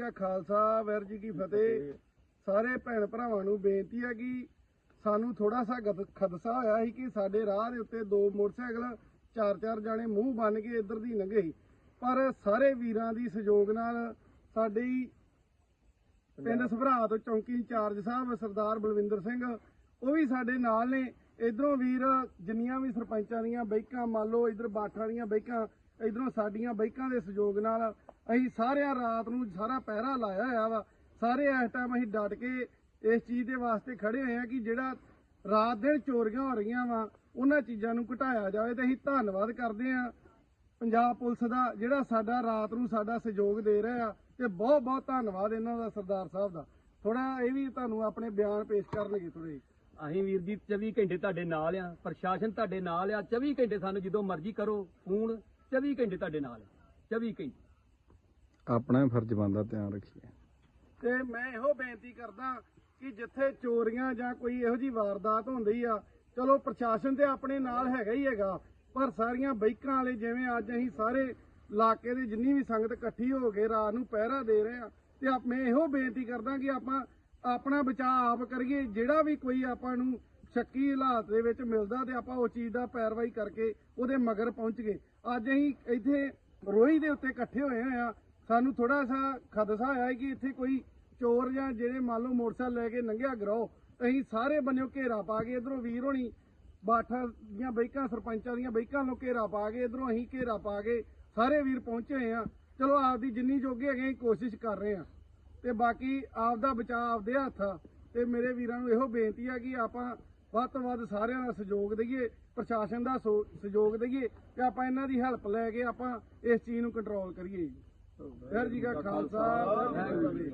ਕਾ ਖਾਲਸਾ ਵੈਰ ਜੀ ਕੀ ਫਤਿਹ। ਸਾਰੇ ਭੈਣ ਭਰਾਵਾਂ ਨੂੰ ਬੇਨਤੀ ਹੈ ਕਿ ਸਾਨੂੰ ਥੋੜਾ ਸਾ ਖਦਸ਼ਾ ਹੋਇਆ ਸੀ ਕਿ ਸਾਡੇ ਰਾਹ ਦੇ ਉੱਤੇ ਦੋ ਮੋਟਰਸਾਈਕਲ ਚਾਰ ਚਾਰ ਜਾਣੇ ਮੂੰਹ ਬੰਨ ਕੇ ਇੱਧਰ ਦੀ ਲੰਘੇ ਸੀ। ਪਰ ਸਾਰੇ ਵੀਰਾਂ ਦੀ ਸਹਿਯੋਗ ਨਾਲ ਸਾਡੀ ਪਿੰਡ ਸਭਰਾ ਤੋਂ ਚੌਂਕੀ ਇੰਚਾਰਜ ਸਾਹਿਬ ਸਰਦਾਰ ਬਲਵਿੰਦਰ ਸਿੰਘ, ਉਹ ਵੀ ਸਾਡੇ ਨਾਲ ਨੇ। ਇਧਰੋਂ ਵੀਰ ਜਿੰਨੀਆਂ ਵੀ ਸਰਪੰਚਾਂ ਦੀਆਂ ਬੈਕਾਂ, ਮੰਨ ਲਓ ਇਧਰ ਬਾਠਾਂ ਦੀਆਂ ਬੈਕਾਂ, ਇਧਰੋਂ ਸਾਡੀਆਂ ਬੈਕਾਂ ਦੇ ਸਹਿਯੋਗ ਨਾਲ ਅਸੀਂ ਸਾਰਿਆਂ ਰਾਤ ਨੂੰ ਸਾਰਾ ਪਹਿਰਾ ਲਾਇਆ ਹੋਇਆ ਵਾ। ਸਾਰੇ ਇਸ ਟਾਈਮ ਅਸੀਂ ਡਟ ਕੇ ਇਸ ਚੀਜ਼ ਦੇ ਵਾਸਤੇ ਖੜੇ ਹੋਏ ਆ ਕਿ ਜਿਹੜਾ ਰਾਤ ਦਿਨ ਚੋਰੀਆਂ ਹੋ ਰਹੀਆਂ ਵਾ, ਉਹਨਾਂ ਚੀਜ਼ਾਂ ਨੂੰ ਘਟਾਇਆ ਜਾਵੇ ਤੇ ਅਸੀਂ ਧੰਨਵਾਦ ਕਰਦੇ ਆ ਪੰਜਾਬ ਪੁਲਿਸ ਦਾ ਜਿਹੜਾ ਸਾਡਾ ਰਾਤ ਨੂੰ ਸਾਡਾ ਸਹਿਯੋਗ ਦੇ ਰਿਹਾ ਆ ਤੇ ਬਹੁਤ ਬਹੁਤ ਧੰਨਵਾਦ ਇਹਨਾਂ ਦਾ ਸਰਦਾਰ ਸਾਹਿਬ ਦਾ। ਥੋੜਾ ਇਹ ਵੀ ਤੁਹਾਨੂੰ ਆਪਣੇ ਬਿਆਨ ਪੇਸ਼ ਕਰਨਗੇ ਥੋੜੇ ਅਸੀਂ ਵੀਰ ਜੀ 24 ਘੰਟੇ ਤੁਹਾਡੇ ਨਾਲ ਆ ਪ੍ਰਸ਼ਾਸਨ ਤੁਹਾਡੇ ਨਾਲ ਆ 24 ਘੰਟੇ ਸਾਨੂੰ ਜਦੋਂ ਮਰਜ਼ੀ ਕਰੋ ਫੋਨ 24 ਘੰਟੇ ਤੁਹਾਡੇ ਨਾਲ ਆ 24 ਘੰਟੇ। ਆਪਣਾ ਹੀ ਫਰਜ਼ ਬਣਦਾ ਧਿਆਨ ਰੱਖੀਏ। ਤੇ ਮੈਂ ਇਹੋ ਬੇਨਤੀ ਕਰਦਾ ਕਿ ਜਿੱਥੇ ਚੋਰੀਆਂ ਜਾਂ ਕੋਈ ਇਹੋ ਜੀ ਵਾਰਦਾਤ ਹੁੰਦੀ ਆ ਚਲੋ ਪ੍ਰਸ਼ਾਸਨ ਤੇ ਆਪਣੇ ਨਾਲ ਹੈਗਾ ਹੀ ਹੈਗਾ ਪਰ ਸਾਰੀਆਂ ਬਾਈਕਾਂ ਵਾਲੇ ਜਿਵੇਂ ਅੱਜ ਅਸੀਂ ਸਾਰੇ ਇਲਾਕੇ ਦੇ ਜਿੰਨੀ ਵੀ ਸੰਗਤ ਇਕੱਠੀ ਹੋ ਕੇ ਰਾਤ ਨੂੰ ਪਹਿਰਾ ਦੇ ਰਹੇ ਆ ਤੇ ਆਪ- ਮੈਂ ਇਹੋ ਬੇਨਤੀ ਕਰਦਾ ਕਿ ਆਪਾਂ ਆਪਣਾ ਬਚਾਅ ਆਪ ਕਰੀਏ, ਜਿਹੜਾ ਵੀ ਕੋਈ ਆਪਾਂ ਨੂੰ ਸ਼ੱਕੀ ਹਾਲਾਤ ਦੇ ਵਿੱਚ ਮਿਲਦਾ ਤੇ ਆਪਾਂ ਉਹ ਚੀਜ਼ ਦਾ ਪੈਰਵਾਈ ਕਰਕੇ ਉਹਦੇ ਮਗਰ ਪਹੁੰਚ ਗਏ। ਅੱਜ ਅਸੀਂ ਇੱਥੇ ਰੋਹੀ ਦੇ ਉੱਤੇ ਇਕੱਠੇ ਹੋਏ ਹੋਏ ਆ। ਸਾਨੂੰ ਥੋੜਾ ਸਾ ਖਦਸ਼ਾ ਹੋਇਆ ਕਿ ਇੱਥੇ ਕੋਈ ਚੋਰ ਜਾਂ ਜਿਹੜੇ ਮੰਨ ਲਓ ਮੋਟਰਸਾਈਕਲ ਲੈ ਕੇ ਲੰਘਿਆ ਗਰੋ ਅਸੀਂ ਸਾਰੇ ਬੰਨਿਓ ਘੇਰਾ ਪਾ ਕੇ ਇਧਰੋਂ ਵੀਰ ਹੋਣੀ, ਬਾਠਾਂ ਦੀਆਂ ਬੈਕਾਂ ਸਰਪੰਚਾਂ ਦੀਆਂ ਬੈਕਾਂ ਨੂੰ ਘੇਰਾ ਪਾ ਕੇ ਇਧਰੋਂ ਅਸੀਂ ਘੇਰਾ ਪਾ ਕੇ ਸਾਰੇ ਵੀਰ ਪਹੁੰਚੇ ਹੋਏ ਆ। ਚਲੋ ਆਪਦੀ ਜਿੰਨੀ ਜੋਗੇ ਹੈਗੇ ਅਸੀਂ ਕੋਸ਼ਿਸ਼ ਕਰ ਰਹੇ ਆ। ਤੇ ਬਾਕੀ ਆਪ ਦਾ ਬਚਾਅ ਆਪਦੇ ਹੱਥ ਆ। ਤੇ ਮੇਰੇ ਵੀਰਾਂ ਨੂੰ ਇਹੋ ਬੇਨਤੀ ਆ ਕਿ ਆਪਾਂ ਵੱਧ ਤੋਂ ਵੱਧ ਸਾਰਿਆਂ ਦਾ ਸਹਿਯੋਗ ਦਈਏ ਪ੍ਰਸ਼ਾਸਨ ਦਾ ਸਹਿਯੋਗ ਦਈਏ ਤੇ ਆਪਾਂ ਇਹਨਾਂ ਦੀ ਹੈਲਪ ਲੈ ਕੇ ਆਪਾਂ ਇਸ ਚੀਜ਼ ਨੂੰ ਕੰਟਰੋਲ ਕਰੀਏ ਜੀ। ਵਾਹਿਗੁਰੂ ਜੀ ਕਾ ਖਾਲਸਾ ਵਾਹਿਗੁਰੂ ਜੀ।